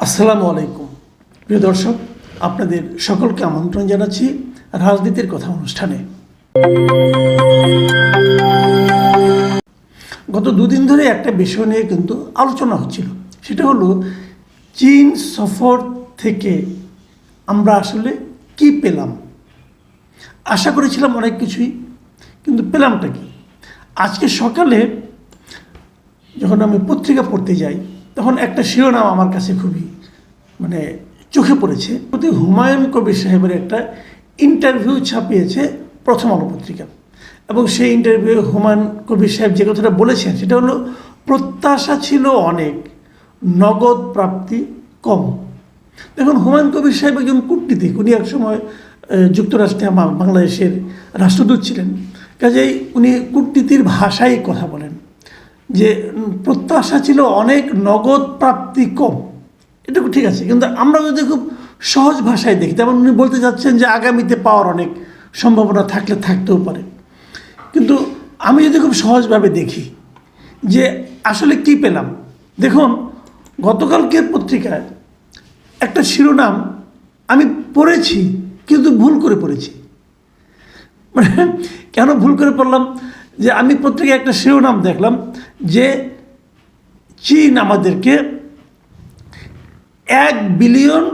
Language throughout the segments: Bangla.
আসসালামু আলাইকুম। প্রিয় দর্শক, আপনাদের সকলকে আমন্ত্রণ জানাচ্ছি রাজনীতির কথা অনুষ্ঠানে। গত দুদিন ধরে একটা বিষয় নিয়ে কিন্তু আলোচনা হচ্ছিল। সেটা হলো, চীন সফর থেকে আমরা আসলে কি পেলাম? আশা করেছিলাম অনেক কিছুই, কিন্তু পেলামটা কি? আজকে সকালে যখন আমি পত্রিকা পড়তে যাই তখন একটা শিরোনাম আমার কাছে খুবই মানে চোখে পড়েছে। প্রতি হুমায়ুন কবির সাহেবের একটা ইন্টারভিউ ছাপিয়েছে প্রথম আলো পত্রিকা এবং সেই ইন্টারভিউ হুমায়ুন কবির সাহেব যে কথাটা বলেছেন, সেটা হলো, প্রত্যাশা ছিল অনেক, নগদ প্রাপ্তি কম। দেখুন, হুমায়ুন কবির সাহেব একজন কূটনীতিক। উনি একসময় যুক্তরাষ্ট্রে বাংলাদেশের রাষ্ট্রদূত ছিলেন। কাজেই উনি কূটনীতির ভাষায় কথা বলেন। যে প্রত্যাশা ছিল অনেক নগদ প্রাপ্তি কম। এটুকু ঠিক আছে। কিন্তু আমরা যদি খুব সহজ ভাষায় দেখি তেমন উনি বলতে চাচ্ছেন যে আগামীতে পাওয়ার অনেক সম্ভাবনা থাকলে থাকতেও পারে। কিন্তু আমি যদি খুব সহজভাবে দেখি যে আসলে কি পেলাম, দেখুন, গতকালকের পত্রিকায় একটা শিরোনাম আমি পড়েছি, কিন্তু ভুল করে পড়েছি। মানে কেন ভুল করে পড়লাম? যে আমি পত্রিকায় একটা শিরোনাম দেখলাম যে চীন আমাদেরকে এক বিলিয়ন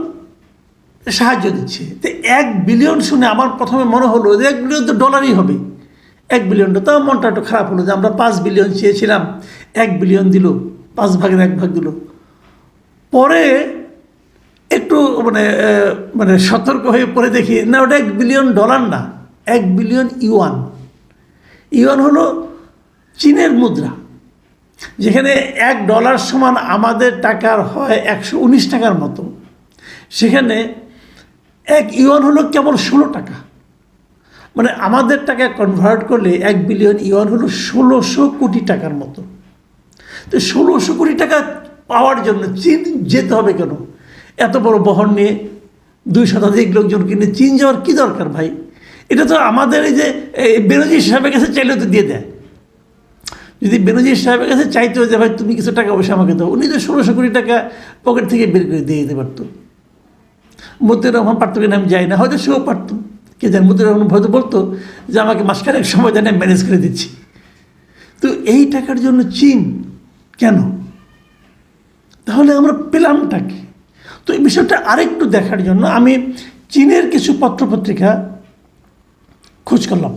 সাহায্য দিচ্ছে। তো এক বিলিয়ন শুনে আমার প্রথমে মনে হলো যে এক বিলিয়ন তো ডলারই হবে। এক বিলিয়নটা তাও মনটা একটু খারাপ হলো যে আমরা পাঁচ বিলিয়ন চেয়েছিলাম, এক বিলিয়ন দিল, পাঁচ ভাগের এক ভাগ দিল। পরে একটু মানে মানে সতর্ক হয়ে পরে দেখি, না, ওটা এক বিলিয়ন ডলার না, এক বিলিয়ন ইউয়ান। ইউয়ান হলো চীনের মুদ্রা। যেখানে এক ডলার সমান আমাদের টাকার হয় একশো উনিশ টাকার মতো। সেখানে এক ইউয়ান হলো কেবল ষোলো টাকা। মানে আমাদের টাকায় কনভার্ট করলে এক বিলিয়ন ইউয়ান হলো ষোলোশো কোটি টাকার মতো। তো ষোলোশো কোটি টাকা পাওয়ার জন্য চীন যেতে হবে কেন? এত বড় বহন নিয়ে দুই শতাধিক লোকজন কিনে চীন যাওয়ার কী দরকার ভাই? এটা তো আমাদের এই যে বেনজির সাহেবের কাছে চাইলেও তো দিয়ে দেয়। যদি বেনজির সাহেবের কাছে চাইতে যে, ভাই, তুমি কিছু টাকা পয়সা আমাকে দাও, উনি তো ষোলোশো কোটি টাকা পকেট থেকে বের করে দিয়ে দিতে পারতো। মতিউর রহমান পারতো কিনা আমি যাই না, হয়তো সেও পারতো। কে জান, মতিউর রহমান হয়তো বলতো যে, আমাকে মাসখানেক সময় দেন ম্যানেজ করে দিচ্ছি। তো এই টাকার জন্য চীন কেন? তাহলে আমরা পেলামটা কি তো এই বিষয়টা আরেকটু দেখার জন্য আমি চীনের কিছু পত্রপত্রিকা খোঁজ করলাম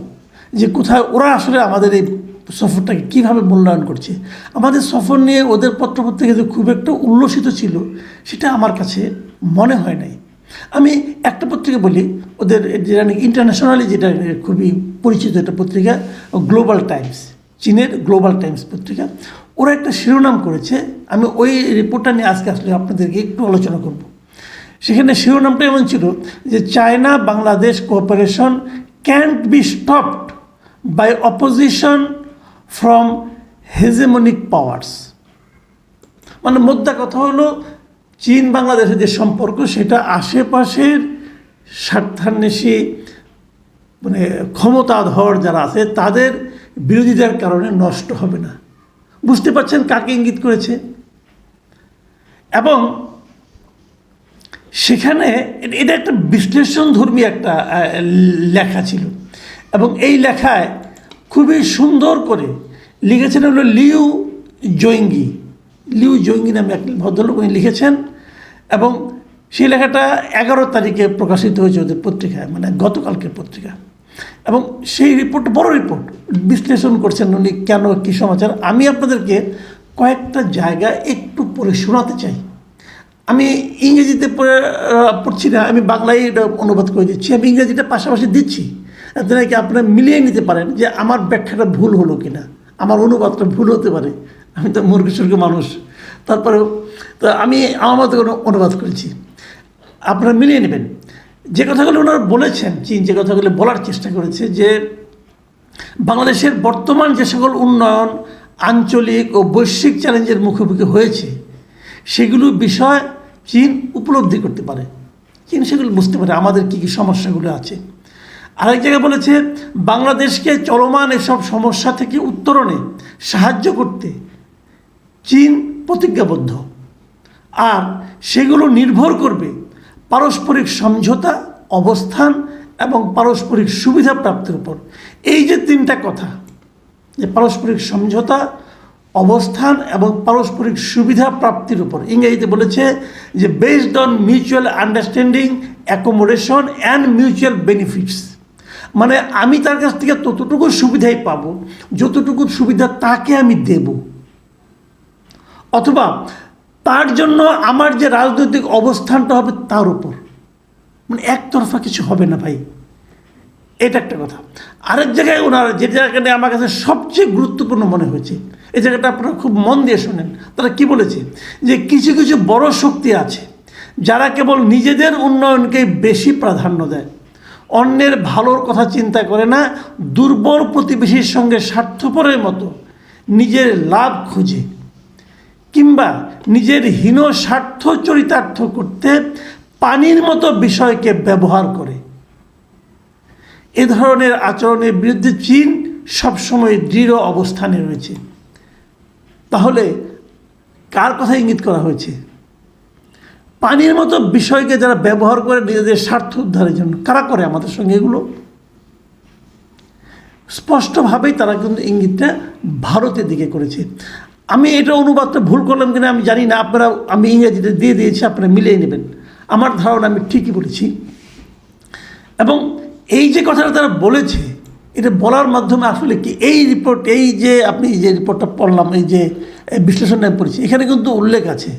যে, কোথায় ওরা আসলে আমাদের এই সফরটাকে কীভাবে মূল্যায়ন করছে? আমাদের সফর নিয়ে ওদের পত্রপত্রিকা যে খুব একটা উল্লসিত ছিল, সেটা আমার কাছে মনে হয় নাই। আমি একটা পত্রিকা বলি, ওদের যেটা নাকি ইন্টারন্যাশনালি যেটা খুবই পরিচিত একটা পত্রিকা গ্লোবাল টাইমস চীনের গ্লোবাল টাইমস পত্রিকা। ওরা একটা শিরোনাম করেছে, আমি ওই রিপোর্টটা নিয়ে আজকে আসলে আপনাদেরকে একটু আলোচনা করব। সেখানে শিরোনামটা এমন ছিল যে, China Bangladesh cooperation can't be stopped by opposition from hegemonic powers মানে মোদ্দা কথা হলো, চীন, বাংলাদেশের যে সম্পর্ক, সেটা আশেপাশের স্বার্থান্বেষী মানে ক্ষমতাধর যারা আছে, তাদের বিরোধিতার কারণে নষ্ট হবে না। বুঝতে পারছেন কাকে ইঙ্গিত করেছে? এবং সেখানে এটা একটা বিশ্লেষণধর্মী একটা লেখা ছিল। এবং এই লেখায় খুবই সুন্দর করে লিখেছেন হলো লিউ জৈঙ্গি লিউ জৈঙ্গি নামে এক ভদ্রলোক উনি লিখেছেন এবং সেই লেখাটা এগারো তারিখে প্রকাশিত হয়েছে ওদের পত্রিকায় মানে গতকালকের পত্রিকা। এবং সেই রিপোর্ট বড় রিপোর্ট বিশ্লেষণ করছেন উনি কেন, কী সমাচার। আমি আপনাদেরকে কয়েকটা জায়গা একটু পড়ে শোনাতে চাই। আমি ইংরেজিতে পড়ে পড়ছি না, আমি বাংলায় এটা অনুবাদ করে দিচ্ছি। আমি ইংরেজিটা পাশাপাশি দিচ্ছি। নাকি আপনারা মিলিয়ে নিতে পারেন যে আমার ব্যাখ্যাটা ভুল হলো কিনা? আমার অনুবাদটা ভুল হতে পারে। আমি তো মুরগি সুরগি মানুষ। তারপরেও তো আমি আমার মতো কোনো অনুবাদ করেছি। আপনারা মিলিয়ে নেবেন। যে কথাগুলো ওনারা বলেছেন চীন যে কথাগুলো বলার চেষ্টা করেছে যে বাংলাদেশের বর্তমান যে সকল উন্নয়ন, আঞ্চলিক ও বৈশ্বিক চ্যালেঞ্জের মুখোমুখি হয়েছে, সেগুলো বিষয় চীন উপলব্ধি করতে পারে। চীন সেগুলো বুঝতে পারে আমাদের কী কী সমস্যাগুলো আছে। আরেক জায়গায় বলেছে, বাংলাদেশকে চলমান এসব সমস্যা থেকে উত্তরণে সাহায্য করতে চীন প্রতিজ্ঞাবদ্ধ। আর সেগুলো নির্ভর করবে পারস্পরিক সমঝোতা, অবস্থান এবং পারস্পরিক সুবিধা প্রাপ্তির উপর। এই যে তিনটা কথা, যে পারস্পরিক সমঝোতা, অবস্থান এবং পারস্পরিক সুবিধা প্রাপ্তির উপর, ইংরেজিতে বলেছে যে based on mutual understanding accommodation and mutual benefits মানে আমি তার কাছ থেকে ততটুকু সুবিধাই পাবো, যতটুকু সুবিধা তাকে আমি দেব। অথবা তার জন্য আমার যে রাজনৈতিক অবস্থানটা হবে তার উপর। মানে একতরফা কিছু হবে না ভাই। এটা একটা কথা। আরেক জায়গায় ওনারা যে জায়গাটা আমার কাছে সবচেয়ে গুরুত্বপূর্ণ মনে হয়েছে, এই জায়গাটা আপনারা খুব মন দিয়ে শোনেন, তারা কি বলেছে? যে কিছু কিছু বড় শক্তি আছে যারা কেবল নিজেদের উন্নয়নকে বেশি প্রাধান্য দেয়। অন্যের ভালোর কথা চিন্তা করে না, দুর্বল প্রতিবেশীর সঙ্গে স্বার্থপরের মতো নিজের লাভ খুঁজে। কিংবা নিজের হীন স্বার্থ চরিতার্থ করতে পানির মতো বিষয়কে ব্যবহার করে। এ ধরনের আচরণের বিরুদ্ধে চীন সবসময় দৃঢ় অবস্থানে রয়েছে। তাহলে কার কথা ইঙ্গিত করা হয়েছে? পানির মতো বিষয়কে যারা ব্যবহার করে নিজেদের স্বার্থ উদ্ধারের জন্য, কারা করে আমাদের সঙ্গে এগুলো? স্পষ্টভাবেই তারা কিন্তু ইঙ্গিতটা ভারতের দিকে করেছে। আমি এটা অনুবাদটা ভুল করলাম কিনা আমি জানি না, আপনারা, আমি ইংরেজিতে দিয়ে দিয়েছি, আপনারা মিলিয়ে নেবেন। আমার ধারণা আমি ঠিকই বলেছি। এবং এই যে কথাটা তারা বলেছে, এটা বলার মাধ্যমে আসলে কি এই রিপোর্ট এই যে আপনি যে রিপোর্টটা পড়লাম, এই যে বিশ্লেষণটা পড়েছি, এখানে কিন্তু উল্লেখ আছে।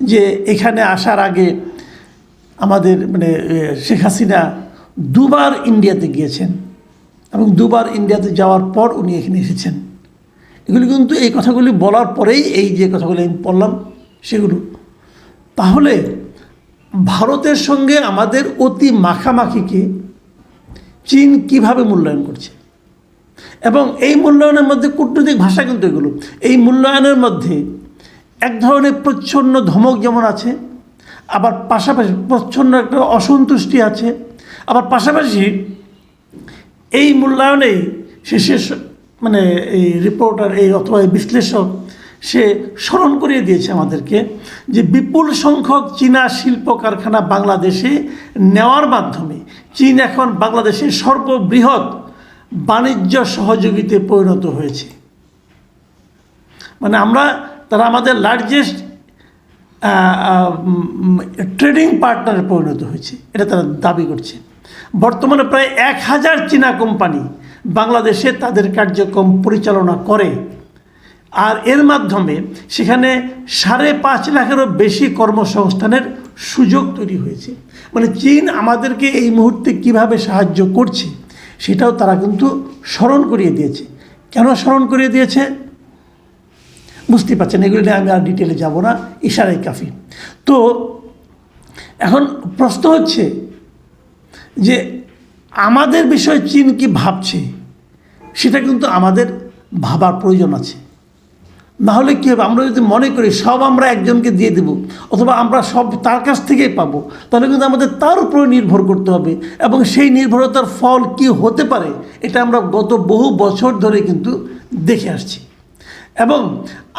যে এখানে আসার আগে আমাদের মানে শেখ হাসিনা দুবার ইন্ডিয়াতে গিয়েছেন এবং দুবার ইন্ডিয়াতে যাওয়ার পর উনি এখানে এসেছেন। এগুলি কিন্তু এই কথাগুলি বলার পরেই এই যে কথাগুলি আমি পড়লাম সেগুলো। তাহলে ভারতের সঙ্গে আমাদের অতি মাখামাখিকে চীন কীভাবে মূল্যায়ন করছে? এবং এই মূল্যায়নের মধ্যে কূটনৈতিক ভাষা কিন্তু এগুলো। এই মূল্যায়নের মধ্যে এক ধরনের প্রচ্ছন্ন ধমক যেমন আছে, আবার পাশাপাশি প্রচ্ছন্ন একটা অসন্তুষ্টি আছে, আবার পাশাপাশি এই মূল্যায়নেই সে শেষ মানে এই রিপোর্টার এই অথবা এই বিশ্লেষক, সে স্মরণ করিয়ে দিয়েছে আমাদেরকে যে বিপুল সংখ্যক চীনা শিল্প কারখানা বাংলাদেশে নেওয়ার মাধ্যমে চীন এখন বাংলাদেশের সর্ববৃহৎ বাণিজ্য সহযোগিতে পরিণত হয়েছে। মানে আমরা তারা আমাদের লার্জেস্ট ট্রেডিং পার্টনারে পরিণত হয়েছে। এটা তারা দাবি করছে। বর্তমানে প্রায় এক হাজার চীনা কোম্পানি বাংলাদেশে তাদের কার্যক্রম পরিচালনা করে। আর এর মাধ্যমে সেখানে সাড়ে পাঁচ লাখেরও বেশি কর্মসংস্থানের সুযোগ তৈরি হয়েছে। মানে চীন আমাদেরকে এই মুহূর্তে কীভাবে সাহায্য করছে, সেটাও তারা কিন্তু স্মরণ করিয়ে দিয়েছে। কেন স্মরণ করিয়ে দিয়েছে? বুঝতে পারছেন, এগুলো নিয়ে আমি আর ডিটেলে যাব না ইশারাই কাফি। তো এখন প্রশ্ন হচ্ছে যে আমাদের বিষয়ে চীন কি ভাবছে? সেটা কিন্তু আমাদের ভাবার প্রয়োজন আছে। নাহলে কী হবে? আমরা যদি মনে করি সব আমরা একজনকে দিয়ে দেব, অথবা আমরা সব তার কাছ থেকেই পাবো, তাহলে কিন্তু আমাদের তার উপরে নির্ভর করতে হবে, এবং সেই নির্ভরতার ফল কি হতে পারে, এটা আমরা গত বহু বছর ধরে কিন্তু দেখে আসছি। এবং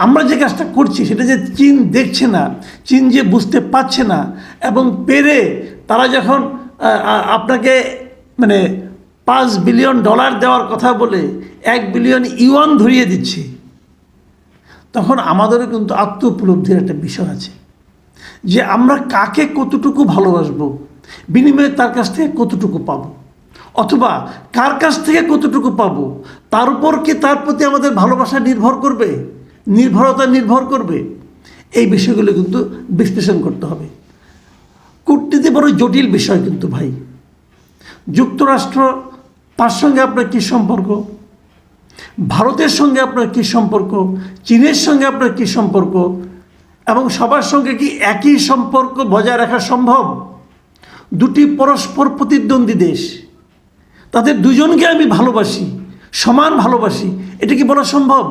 আমরা যে কাজটা করছি সেটা যে চীন দেখছে না, চীন যে বুঝতে পারছে না, এবং পেরে তারা যখন আপনাকে মানে পাঁচ বিলিয়ন ডলার দেওয়ার কথা বলে এক বিলিয়ন ইউয়ান ধরিয়ে দিচ্ছে, তখন আমাদেরও কিন্তু আত্ম উপলব্ধির একটা বিষয় আছে যে আমরা কাকে কতটুকু ভালোবাসবো, বিনিময়ে তার কাছ থেকে কতটুকু পাবো। অথবা কার কাছ থেকে কতটুকু পাবো? তার উপর কি তার প্রতি আমাদের ভালোবাসা নির্ভর করবে? নির্ভরতা নির্ভর করবে? এই বিষয়গুলো কিন্তু বিশ্লেষণ করতে হবে। কূটনীতি বড় জটিল বিষয় কিন্তু ভাই। যুক্তরাষ্ট্র, তার সঙ্গে আপনার কী সম্পর্ক? ভারতের সঙ্গে আপনার কী সম্পর্ক? চীনের সঙ্গে আপনার কী সম্পর্ক? এবং সবার সঙ্গে কি একই সম্পর্ক বজায় রাখা সম্ভব? দুটি পরস্পর প্রতিদ্বন্দ্বী দেশ। তাদের দুজনকে আমি ভালোবাসি, সমান ভালোবাসি। এটা কি বলা সম্ভব?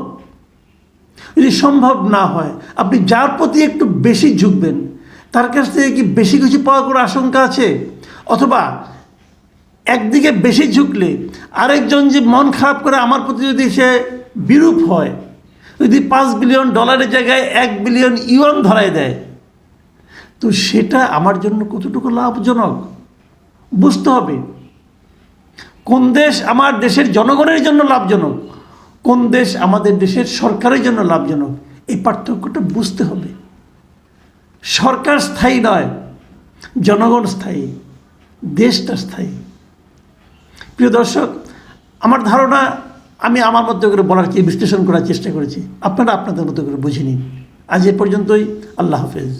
যদি সম্ভব না হয়, আপনি যার প্রতি একটু বেশি ঝুঁকবেন, তার কাছ থেকে কি বেশি কিছু পাওয়ার কোনো আশঙ্কা আছে? অথবা একদিকে বেশি ঝুঁকলে আরেকজন যে মন খারাপ করে আমার প্রতি যদি সে বিরূপ হয়, যদি পাঁচ বিলিয়ন ডলারের জায়গায় এক বিলিয়ন ইউয়ান ধরায় দেয়, তো সেটা আমার জন্য কতটুকু লাভজনক? বুঝতে হবে। কোন দেশ আমার দেশের জনগণের জন্য লাভজনক? কোন দেশ আমাদের দেশের সরকারের জন্য লাভজনক? এই পার্থক্যটা বুঝতে হবে। সরকার স্থায়ী নয়, জনগণ স্থায়ী, দেশটা স্থায়ী। প্রিয় দর্শক, আমার ধারণা, আমি আমার মতো করে বলার চেয়ে বিশ্লেষণ করার চেষ্টা করেছি। আপনারা আপনাদের মতো করে বুঝে নিন। আজ এ পর্যন্তই। আল্লাহ হাফেজ।